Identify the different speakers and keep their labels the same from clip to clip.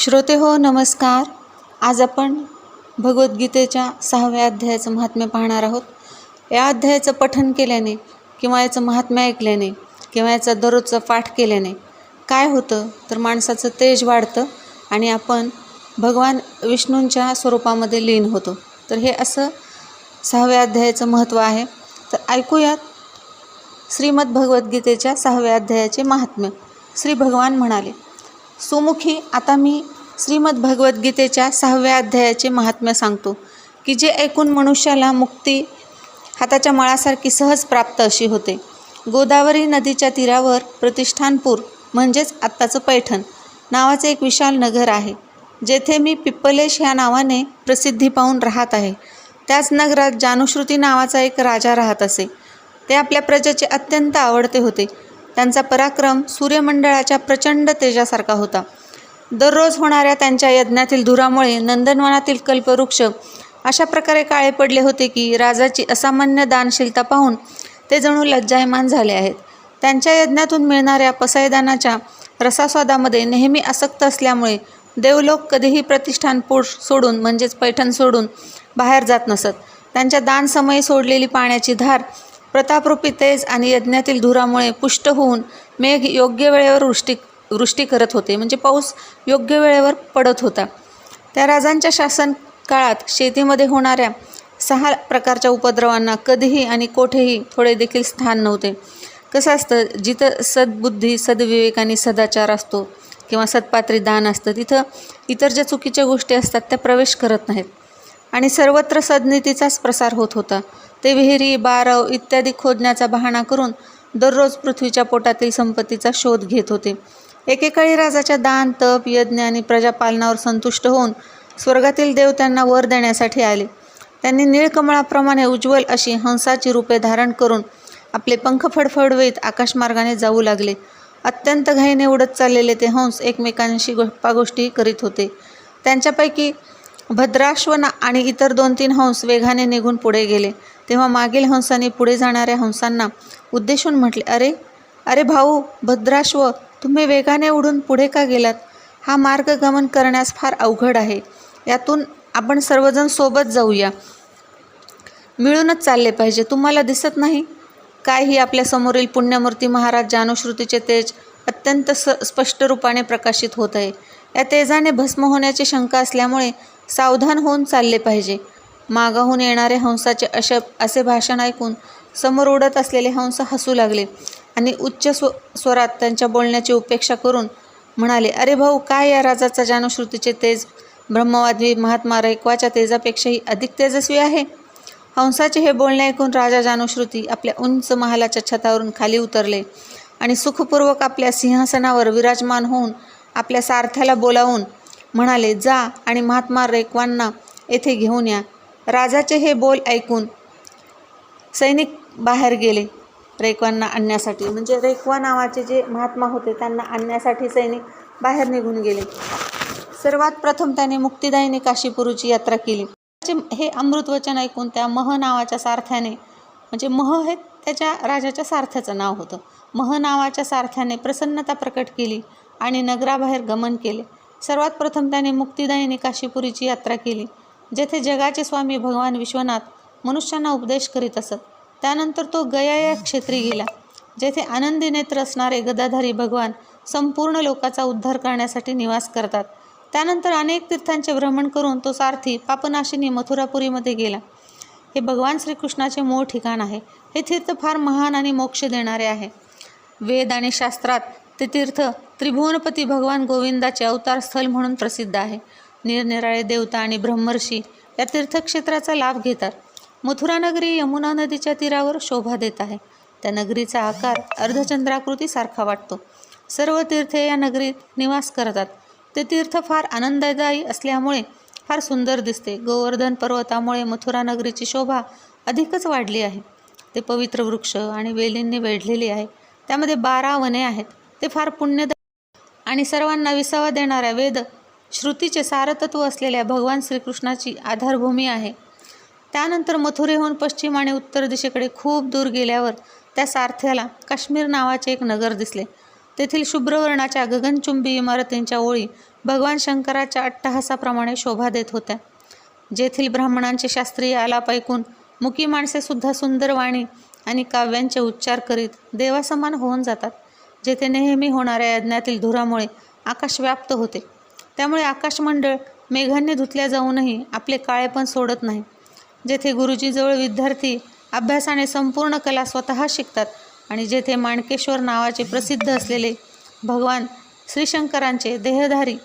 Speaker 1: श्रोते हो नमस्कार. आज आपण भगवद्गीतेच्या सहाव्या अध्यायाचं महात्म्य पाहणार आहोत. या अध्यायाचं पठन केल्याने किंवा याचं महात्म्य ऐकल्याने किंवा याचा दररोजचा पाठ केल्याने काय होतं? तर माणसाचं तेज वाढतं आणि आपण भगवान विष्णूंच्या स्वरूपामध्ये लीन होतो. तर हे असं सहाव्या अध्यायाचं महत्त्व आहे. तर ऐकूयात श्रीमद भगवद्गीतेच्या सहाव्या अध्यायाचे महात्म्य. श्री भगवान म्हणाले सुमुखी आता मी श्रीमद भगवद्गीतेच्या सहाव्या अध्यायाचे महात्म्य सांगतो की जे ऐकून मनुष्याला मुक्ती हाताच्या मळासारखी सहज प्राप्त अशी होते. गोदावरी नदीच्या तीरावर प्रतिष्ठानपूर म्हणजेच आत्ताचं पैठण नावाचे एक विशाल नगर आहे जेथे मी पिप्पलेश ह्या नावाने प्रसिद्धी पाहून राहत आहे. त्याच नगरात जानुश्रुती नावाचा एक राजा राहत असे. ते आपल्या प्रजेचे अत्यंत आवडते होते. त्यांचा पराक्रम सूर्यमंडळाच्या प्रचंड तेजासारखा होता. दररोज होणाऱ्या त्यांच्या यज्ञातील धुरामुळे नंदनवनातील कल्पवृक्ष अशा प्रकारे काळे पडले होते की राजाची असामान्य दानशीलता पाहून ते जणू लज्जायमान झाले आहेत. त्यांच्या यज्ञातून मिळणाऱ्या पसायदानाच्या रसास्वादामध्ये नेहमी आसक्त असल्यामुळे देवलोक कधीही प्रतिष्ठान पोट सोडून म्हणजेच पैठण सोडून बाहेर जात नसत. त्यांच्या दानसमयी सोडलेली पाण्याची धार प्रतापरूपी तेज आणि यज्ञातील धुरामुळे पुष्ट होऊन मेघ योग्य वेळेवर वृष्टी वृष्टी करत होते. म्हणजे पाऊस योग्य वेळेवर पडत होता. त्या राजांच्या शासन काळात शेतीमध्ये होणाऱ्या सहा प्रकारच्या उपद्रवांना कधीही आणि कोठेही थोडे देखील स्थान नव्हते. कसं असतं जिथं सद्बुद्धी सद्विवेक आणि सदाचार असतो किंवा सत्पात्री दान असतं तिथं इतर ज्या चुकीच्या गोष्टी असतात त्या प्रवेश करत नाहीत. आणि सर्वत्र सदनीतीचाच प्रसार होत होता. ते विहिरी बारव इत्यादी खोदण्याचा बहाणा करून दररोज पृथ्वीच्या पोटातील संपत्तीचा शोध घेत होते. एकेकाळी राजाच्या दान तप यज्ञ आणि प्रजापालनावर संतुष्ट होऊन स्वर्गातील देव त्यांना वर देण्यासाठी आले. त्यांनी निळकमळाप्रमाणे उज्ज्वल अशी हंसाची रूपे धारण करून आपले पंख फडफडवीत आकाशमार्गाने जाऊ लागले. अत्यंत घाईने उडत चाललेले ते हंस एकमेकांशी गप्पा गोष्टी करीत होते. त्यांच्यापैकी भद्राश्वना आणि इतर दोन तीन हंस वेगाने निघून पुढे गेले. तेव्हा मागील हंसाने पुढे जाणाऱ्या हंसांना उद्देशून म्हटले अरे अरे भाऊ भद्राश्व तुम्ही वेगाने उडून पुढे का गेलात? हा मार्ग गमन करण्यास फार अवघड आहे. यातून आपण सर्वजण सोबत जाऊया. मिळूनच चालले पाहिजे. तुम्हाला दिसत नाही? काय ही आपल्यासमोरील पुण्यमूर्ती महाराज जानुश्रुतीचे तेज अत्यंत स स्पष्ट रूपाने प्रकाशित होत आहे. या तेजाने भस्म होण्याची शंका असल्यामुळे सावधान होऊन चालले पाहिजे. मागाहून येणारे हंसाचे अश असे भाषण ऐकून समोर उडत असलेले हंस हसू लागले आणि उच्च स्व स्वरात त्यांच्या बोलण्याची उपेक्षा करून म्हणाले अरे भाऊ काय या राजाचा जानुश्रुतीचे तेज? ब्रह्मवादी महात्मा रैकवाच्या तेजापेक्षाही अधिक तेजस्वी आहे. हंसाचे हे बोलणे ऐकून राजा जानुश्रुती आपल्या उंच महालाच्या छतावरून खाली उतरले आणि सुखपूर्वक आपल्या सिंहासनावर विराजमान होऊन आपल्या सारथ्याला बोलावून म्हणाले जा आणि महात्मा रेकवांना येथे घेऊन या. राजाचे हे बोल ऐकून सैनिक बाहेर गेले रेकवांना आणण्यासाठी. म्हणजे रेकवा नावाचे जे महात्मा होते त्यांना आणण्यासाठी सैनिक बाहेर निघून गेले. सर्वात प्रथम त्याने मुक्तिदायीने काशीपुरूची यात्रा केली. म्हणजे हे अमृतवचन ऐकून त्या मह नावाच्या सारथ्याने म्हणजे मह हे त्याच्या राजाच्या सारथ्याचं नाव होतं. मह नावाच्या सारथ्याने प्रसन्नता प्रकट केली आणि नगराबाहेर गमन केले. सर्वात प्रथम त्याने मुक्तिदायिनी काशीपुरीची यात्रा केली. जेथे जगाचे स्वामी भगवान विश्वनाथ मनुष्यांना उपदेश करीत असत त्यानंतर तो गया या क्षेत्री गेला जेथे आनंदी नेत्र असणारे गदाधारी भगवान संपूर्ण लोकाचा उद्धार करण्यासाठी निवास करतात. त्यानंतर अनेक तीर्थांचे भ्रमण करून तो सारथी पापनाशिनी मथुरापुरीमध्ये गेला. हे भगवान श्रीकृष्णाचे मूळ ठिकाण आहे. हे तीर्थ फार महान आणि मोक्ष देणारे आहे. वेद आणि शास्त्रात ते तीर्थ त्रिभुवनपती भगवान गोविंदाचे अवतार स्थल म्हणून प्रसिद्ध आहे. निरनिराळे देवता आणि ब्रह्मर्षी या तीर्थक्षेत्राचा लाभ घेतात. मथुरा नगरी यमुना नदीच्या तीरावर शोभा देत आहे. त्या नगरीचा आकार अर्धचंद्राकृती सारखा वाटतो. सर्व तीर्थे या नगरीत निवास करतात. ते तीर्थ फार आनंददायी असल्यामुळे फार सुंदर दिसते. गोवर्धन पर्वतामुळे मथुरा नगरीची शोभा अधिकच वाढली आहे. ते पवित्र वृक्ष आणि वेलींनी वेढलेली आहे. त्यामध्ये बारा वने आहेत. ते फार पुण्यद आणि सर्वांना विसावा देणाऱ्या वेद श्रुतीचे सारतत्व असलेल्या भगवान श्रीकृष्णाची आधारभूमी आहे. त्यानंतर मथुरेहून पश्चिम आणि उत्तर दिशेकडे खूप दूर गेल्यावर त्या सारथ्याला काश्मीर नावाचे एक नगर दिसले. तेथील शुभ्रवर्णाच्या गगनचुंबी इमारतींच्या ओळी भगवान शंकराच्या अट्टहासाप्रमाणे शोभा देत होत्या. जेथील ब्राह्मणांचे शास्त्रीय आलाप ऐकून मुकी माणसेसुद्धा सुंदर वाणी आणि काव्यांचे उच्चार करीत देवासमान होऊन जातात जेथे नेहमी होणाऱ्या यज्ञातील धुरामुळे आकाश व्याप्त होते. त्यामुळे आकाशमंडळ मेघांनी धुतल्या जाऊनही आपले काळेपण सोडत नाही. जेथे गुरुजीजवळ विद्यार्थी अभ्यासाने संपूर्ण कला स्वतः शिकतात आणि जेथे माणकेश्वर नावाचे प्रसिद्ध असलेले भगवान श्रीशंकरांचे देहधारी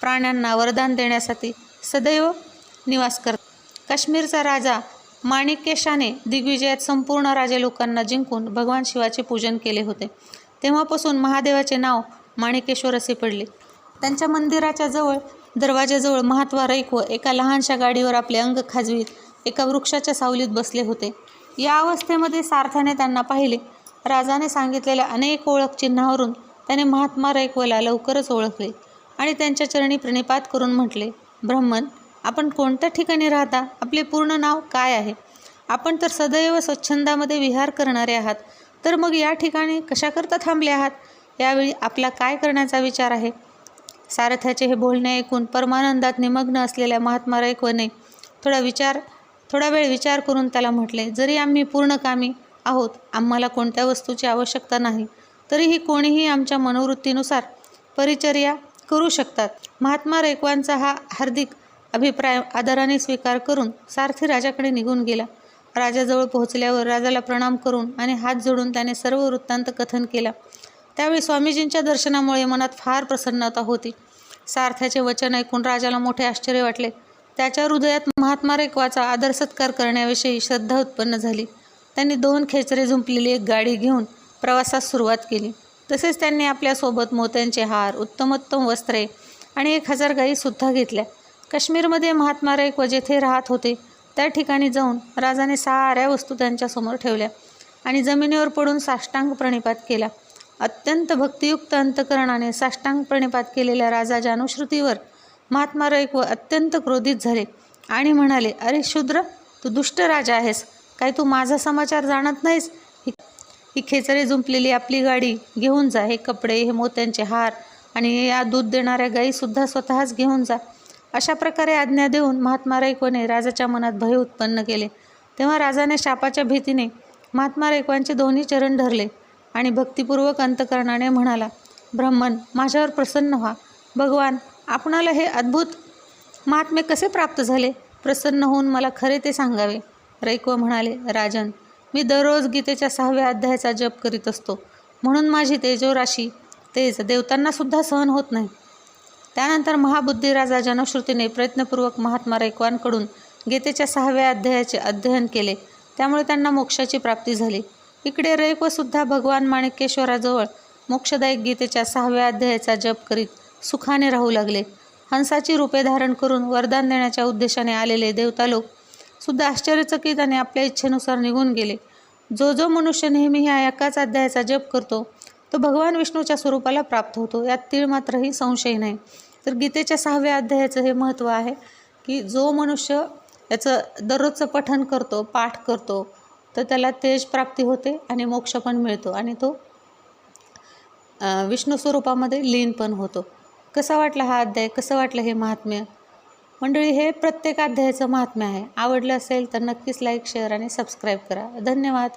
Speaker 1: प्राण्यांना वरदान देण्यासाठी सदैव निवास करतात. काश्मीरचा राजा माणिकेशाने दिग्विजयात संपूर्ण राजे लोकांना जिंकून भगवान शिवाचे पूजन केले होते. तेव्हापासून महादेवाचे नाव माणिकेश्वर असे पडले. त्यांच्या मंदिराच्या जवळ दरवाजाजवळ महात्वा रैक व एका लहानशा गाडीवर आपले अंग खाजवीत एका वृक्षाच्या सावलीत बसले होते. या अवस्थेमध्ये सार्थाने त्यांना पाहिले. राजाने सांगितलेल्या अनेक ओळख चिन्हावरून त्याने महात्मा रैकवला लवकरच ओळखले आणि त्यांच्या चरणी प्रणिपात करून म्हटले ब्रह्मन आपण कोणत्या ठिकाणी राहता? आपले पूर्ण नाव काय आहे? आपण तर सदैव स्वच्छंदामध्ये विहार करणारे आहात. तर मग या ठिकाणी कशाकरता थांबले आहात? यावेळी आपला काय करण्याचा विचार आहे? सारथ्याचे हे बोलणे ऐकून परमानंदात निमग्न असलेल्या महात्मा रैकवने थोडा विचार थोडा वेळ विचार करून त्याला म्हटले जरी आम्ही पूर्णकामी आहोत आम्हाला कोणत्या वस्तूची आवश्यकता नाही तरीही कोणीही आमच्या मनोवृत्तीनुसार परिचर्या करू शकतात. महात्मा रेकवांचा हा हार्दिक अभिप्राय आदराने स्वीकार करून सारथी राजाकडे निघून गेला. राजाजवळ पोहोचल्यावर राजाला प्रणाम करून आणि हात जोडून त्याने सर्व वृत्तांत कथन केला. त्यावेळी स्वामीजींच्या दर्शनामुळे मनात फार प्रसन्नता होती. सारथ्याचे वचन ऐकून राजाला मोठे आश्चर्य वाटले. त्याच्या हृदयात महात्मा रेकवाचा आदर सत्कार करण्याविषयी श्रद्धा उत्पन्न झाली. त्यांनी दोन खेचरे झुंपलेली एक गाडी घेऊन प्रवासास सुरुवात केली. तसेच त्यांनी आपल्यासोबत मोत्यांचे हार उत्तमोत्तम वस्त्रे आणि एक हजार गायीसुद्धा घेतल्या. काश्मीरमध्ये महात्मा रेकव जेथे राहत होते त्या ठिकाणी जाऊन राजाने साऱ्या वस्तू त्यांच्यासमोर ठेवल्या आणि जमिनीवर पडून साष्टांग प्रणिपात केला. अत्यंत भक्तियुक्त अंतकरणाने साष्टांग प्रणिपात केलेल्या राजाच्या अनुश्रुतीवर महात्मा रैक व अत्यंत क्रोधित झाले आणि म्हणाले अरे शूद्र तू दुष्ट राजा आहेस. काय तू माझा समाचार जाणत नाहीस? ही खेचरे जुंपलेली आपली गाडी घेऊन जा. हे कपडे हे मोत्यांचे हार आणि या दूध देणाऱ्या गायीसुद्धा स्वतःच घेऊन जा. अशा प्रकारे आज्ञा देऊन महात्मा रैकवाने राजाच्या मनात भय उत्पन्न केले. तेव्हा राजाने शापाच्या भीतीने महात्मा रैकवांचे दोन्ही चरण धरले. आणि भक्तिपूर्वक अंतकरणाने म्हणाला ब्रह्मन माझ्यावर प्रसन्न व्हा. भगवान आपणाला हे अद्भुत महात्मे कसे प्राप्त झाले? प्रसन्न होऊन मला खरे ते सांगावे. रैकव म्हणाले राजन मी दररोज गीतेच्या सहाव्या अध्यायाचा जप करीत असतो. म्हणून माझी तेजोराशी तेज देवतांनासुद्धा सहन होत नाही. त्यानंतर महाबुद्धी राजा जनश्रुतीने प्रयत्नपूर्वक महात्मा रैकवांकडून गीतेच्या सहाव्या अध्यायाचे अध्ययन केले. त्यामुळे त्यांना मोक्षाची प्राप्ती झाली. इकडे रैकवसुद्धा भगवान माणिकेश्वराजवळ मोक्षदायक गीतेच्या सहाव्या अध्यायाचा जप करीत सुखाने राहू लागले. हंसाची रूपे धारण करून वरदान देण्याच्या उद्देशाने आलेले देवता लोक सुद्धा आश्चर्यचकित आणि आपल्या इच्छेनुसार निघून गेले. जो जो मनुष्य नेहमी ह्या एकाच अध्यायाचा जप करतो तो भगवान विष्णूच्या स्वरूपाला प्राप्त होतो यात तीळ मात्रही संशय नाही. तर गीतेच्या सहाव्या अध्यायाचं हे महत्त्व आहे की जो मनुष्य याचं दररोजचं पठन करतो पाठ करतो तर त्याला तेज प्राप्ती होते आणि मोक्ष पण मिळतो. आणि तो विष्णू स्वरूपामध्ये लीन पण होतो. कसा वाटला हा अध्याय? कसं वाटलं हे महात्म्य? मंडळी हे प्रत्येक अध्यायाचं महात्म्य आहे. आवडलं असेल तर नक्कीच लाईक शेअर आणि सबस्क्राईब करा. धन्यवाद.